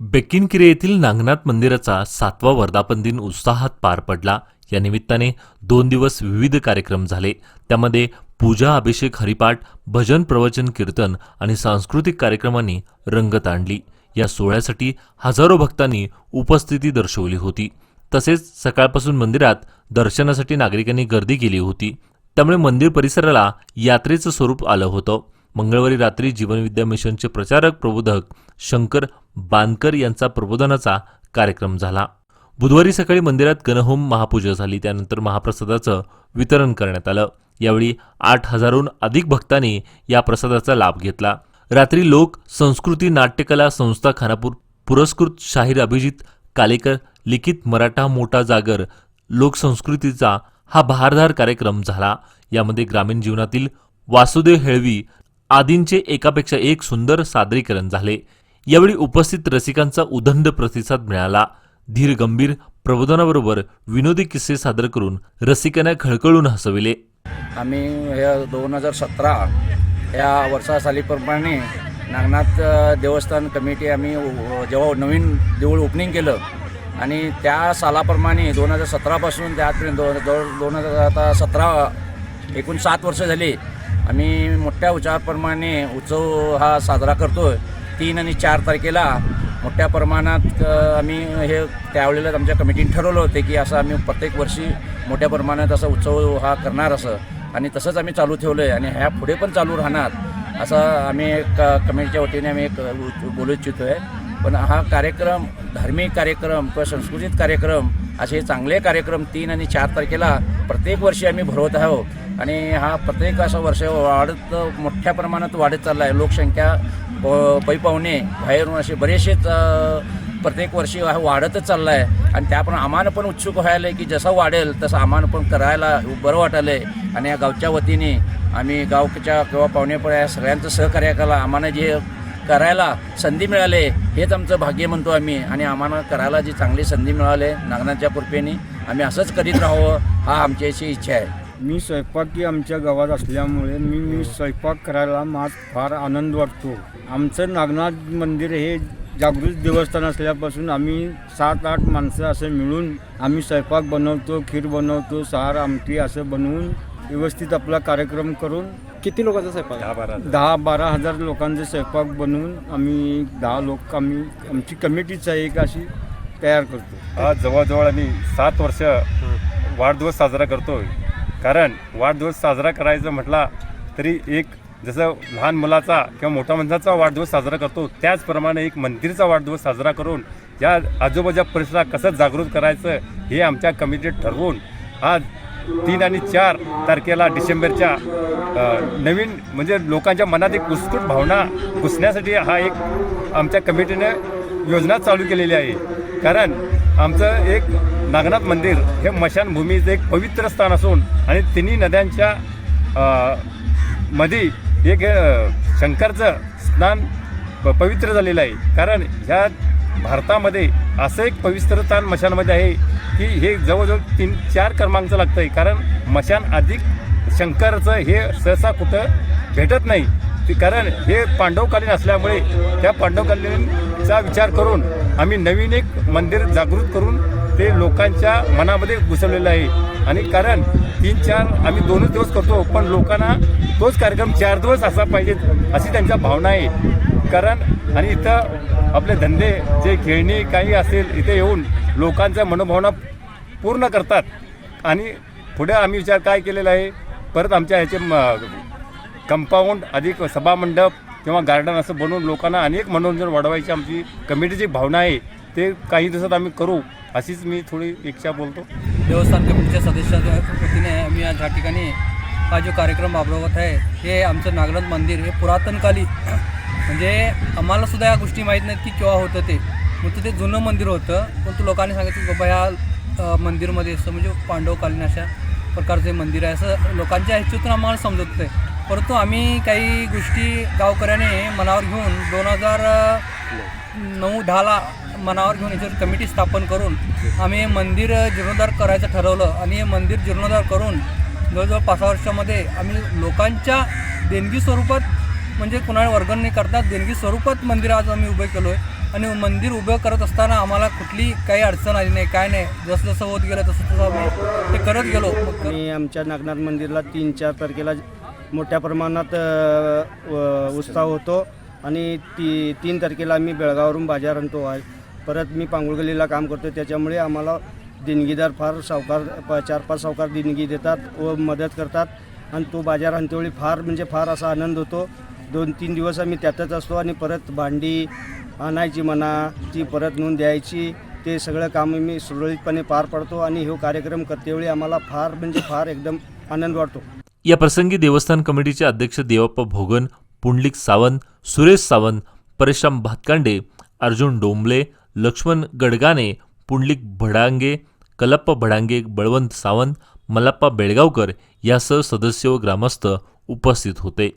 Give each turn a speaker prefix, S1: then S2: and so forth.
S1: बेकिनकिरे येथील नागनाथ मंदिराचा सातवा वर्धापन दिन उत्साहात पार पडला. या निमित्ताने दोन दिवस विविध कार्यक्रम झाले. त्यामध्ये पूजा अभिषेक हरिपाठ भजन प्रवचन कीर्तन आणि सांस्कृतिक कार्यक्रमांनी रंगत आणली. या सोहळ्यासाठी हजारो भक्तांनी उपस्थिती दर्शवली होती. तसेच सकाळपासून मंदिरात दर्शनासाठी नागरिकांनी गर्दी केली होती. त्यामुळे मंदिर परिसराला यात्रेचं स्वरूप आलं होतं. मंगळवारी रात्री जीवनविद्या मिशनचे प्रचारक प्रबोधक शंकर बांदकर यांचा प्रबोधनाचा कार्यक्रम झाला. बुधवारी सकाळी मंदिरात गणहोम महापूजा झाली. त्यानंतर महाप्रसादाचं वितरण करण्यात आलं. यावेळी आठ हजारहून अधिक भक्तांनी या प्रसादाचा लाभ घेतला. रात्री लोक संस्कृती नाट्यकला संस्था खानापूर पुरस्कृत शाहीर अभिजित कालेकर लिखित मराठा मोठा जागर लोकसंस्कृतीचा हा बहारदार कार्यक्रम झाला. यामध्ये ग्रामीण जीवनातील वासुदेव हेळवी आदींचे एकापेक्षा एक सुंदर सादरीकरण झाले. यावेळी उपस्थित रसिकांचा उदंड प्रतिसाद मिळाला. धीर गंभीर प्रबोधनाबरोबर विनोदी किस्से सादर करून रसिकांना खळखळून हसविले.
S2: आम्ही ह्या दोन हजार सतरा या वर्षासालीप्रमाणे नागनाथ देवस्थान कमिटी आम्ही जेव्हा नवीन देऊळ ओपनिंग केलं आणि त्या सालाप्रमाणे दोन हजार सतरापासून ते आजपर्यंत दो दोन हजार आता सतरा एकूण सात वर्ष झाली आम्ही मोठ्या उच्चारप्रमाणे उत्सव हा साजरा करतो तीन आणि चार तारखेला मोठ्या प्रमाणात आम्ही हे त्यावेळेला आमच्या कमिटीने ठरवलं होते की असं आम्ही प्रत्येक वर्षी मोठ्या प्रमाणात असा उत्सव हा करणार असं. आणि तसंच आम्ही चालू ठेवलं आहे आणि ह्या पुढे पण चालू राहणार असं आम्ही एक कमिटीच्या वतीने आम्ही एक बोलू इच्छितो आहे पण हा कार्यक्रम धार्मिक कार्यक्रम किंवा सांस्कृतिक कार्यक्रम असे चांगले कार्यक्रम तीन आणि चार तारखेला प्रत्येक वर्षी आम्ही भरवत आहोत. आणि हा प्रत्येक असं वर्ष वाढत मोठ्या प्रमाणात वाढत चालला आहे लोकसंख्या प- पै पाहुणे बाहेरून असे बरेचसेच प्रत्येक वर्षी हा वाढतच चालला आहे आणि त्याप्रमाणे आम्हाला पण उत्सुक व्हायला आहे की जसं वाढेल तसं आम्हाला पण करायला बरं वाटायलं आहे आणि या गावच्या वतीने आम्ही गावच्या किंवा पाहुणेपड्या या सगळ्यांचं सहकार्य केला आम्हाला जे करायला संधी मिळाली हेच आमचं भाग्य म्हणतो आम्ही. आणि आम्हाला करायला जी चांगली संधी मिळाली नागनाथच्या कृपेने आम्ही असंच करीत राहावं हा आमची अशी इच्छा आहे.
S3: मी स्वयंपाकी आमच्या गावात असल्यामुळे मी मी स्वयंपाक करायला माझ फार आनंद वाटतो. आमचं नागनाथ मंदिर हे जागृत देवस्थान असल्यापासून आम्ही सात आठ माणसं असं मिळून आम्ही स्वयंपाक बनवतो खीर बनवतो सार आमटी असं बनवून व्यवस्थित आपला कार्यक्रम करून
S4: किती लोकांचा स्वयंपाक? आहे?
S3: दहा बारा हजार लोकांचे स्वयंपाक बनवून आम्ही दहा लोक आम्ही आमची कमिटीच आहे एक अशी तयार करतो.
S5: आज जवळजवळ आम्ही सात वर्ष वाढदिवस साजरा करतोय. कारण वाढदिवस साजरा करायचं म्हटला तरी एक जसं लहान मुलाचा किंवा मोठ्या माणसाचा वाढदिवस साजरा करतो त्याचप्रमाणे एक मंदिरचा वाढदिवस साजरा करून या आजूबाजूच्या परिसरात कसं जागृत करायचं हे आमच्या कमिटीत ठरवून आज तीन आणि चार तारखेला डिसेंबरच्या नवीन म्हणजे लोकांच्या मनात एक उत्स्फूट भावना घुसण्यासाठी हा एक आमच्या कमिटीने योजना चालू केलेली आहे. कारण आमचं एक नागनाथ मंदिर हे मशानभूमीचं एक पवित्र स्थान असून आणि तिन्ही नद्यांच्या मध्ये एक शंकरचं स्नान प- पवित्र झालेलं आहे. कारण ह्या भारतामध्ये असं एक पवित्र स्थान मशानमध्ये आहे की हे जवळजवळ तीन चार क्रमांकचं लागतं आहे कारण मशान अधिक शंकरचं हे सहसा कुठं भेटत नाही. कारण हे पांडवकालीन असल्यामुळे त्या पांडवकालीनचा विचार करून आम्ही नवीन एक मंदिर जागृत करून ते लोकांच्या मनामध्ये घुसवलेलं आहे. आणि कारण तीन चार आम्ही दोनच दिवस करतो पण लोकांना तोच कार्यक्रम चार दिवस असा पाहिजे अशी त्यांच्या भावना आहे. कारण आणि इथं आपले धंदे जे खेळणी काही असेल इथे येऊन लोकांच्या मनोभावना पूर्ण करतात. आणि पुढे आम्ही विचार काय केलेला आहे परत आमच्या ह्याचे कंपाऊंड अधिक सभामंडप किंवा गार्डन असं बनवून लोकांना अनेक मनोरंजन वाढवायची आमची कमिटीची भावना आहे. ते काही दिवसात आम्ही करू अशीच मी थोडी इच्छा बोलतो.
S6: देवस्थान कमिटीच्या सदस्याच्या वतीने आम्ही आज या ठिकाणी हा जो कार्यक्रम राबवत आहे हे आमचं नागनाथ मंदिर हे पुरातनकाली म्हणजे आम्हालासुद्धा या गोष्टी माहीत नाहीत की केव्हा होतं ते. परंतु ते जुनं मंदिर होतं परंतु लोकांनी सांगितलं की बाबा ह्या मंदिरमध्ये असं म्हणजे पांडवकालीन अशा प्रकारचे मंदिर आहे. असं लोकांच्या ह्याच्यातून आम्हाला समजत आहे परंतु आम्ही काही गोष्टी गावकऱ्याने मनावर घेऊन दोन हजार नऊ दहाला मनावर घेऊन याच्यावर कमिटी स्थापन करून आम्ही हे मंदिर जीर्णोद्धार करायचं ठरवलं आणि हे मंदिर जीर्णोद्धार करून जवळजवळ पाच सहा वर्षामध्ये आम्ही लोकांच्या देणगी स्वरूपात म्हणजे कुणाला वर्गण नाही करता देणगी स्वरूपात मंदिर आज आम्ही उभे केलो आहे आणि मंदिर उभं करत असताना आम्हाला कुठली काही अडचण आली नाही काय नाही. जसं जसं होत गेलं तसं तसं आम्ही ते करत गेलो. मी
S7: आणि आमच्या नागनाथ मंदिरला तीन चार तारखेला मोठ्या प्रमाणात व- उत्साह होतो. आणि ती तीन तारखेला आम्ही बेळगाववरून बाजार आणतो. आहे परत मी पांगुळगलीला काम करतो त्याच्यामुळे आम्हाला देणगीदार फार सावकार प- चार पाच सावकार देणगी देतात व मदत करतात. आणि तो बाजार आणतेवेळी फार म्हणजे फार असा आनंद होतो. दोन तीन दिवस आम्ही त्यातच असतो आणि परत भांडी आणायची म्हणा ती परत नोंद द्यायची ते सगळं काम मी सुरळीतपणे पार पाडतो आणि हे कार्यक्रम करतेवेळी आम्हाला फार म्हणजे फार एकदम आनंद वाटतो.
S1: या प्रसंगी देवस्थान कमिटीचे अध्यक्ष देवप्पा भोगन पुंडलिक सावंत सुरेश सावंत परेशाम भातकांडे अर्जुन डोंबले लक्ष्मण गडगाने पुंडलिक भडांगे कलप्पा भडांगे बळवंत सावंत मल्लाप्पा बेळगावकर यासह सदस्य व ग्रामस्थ उपस्थित होते.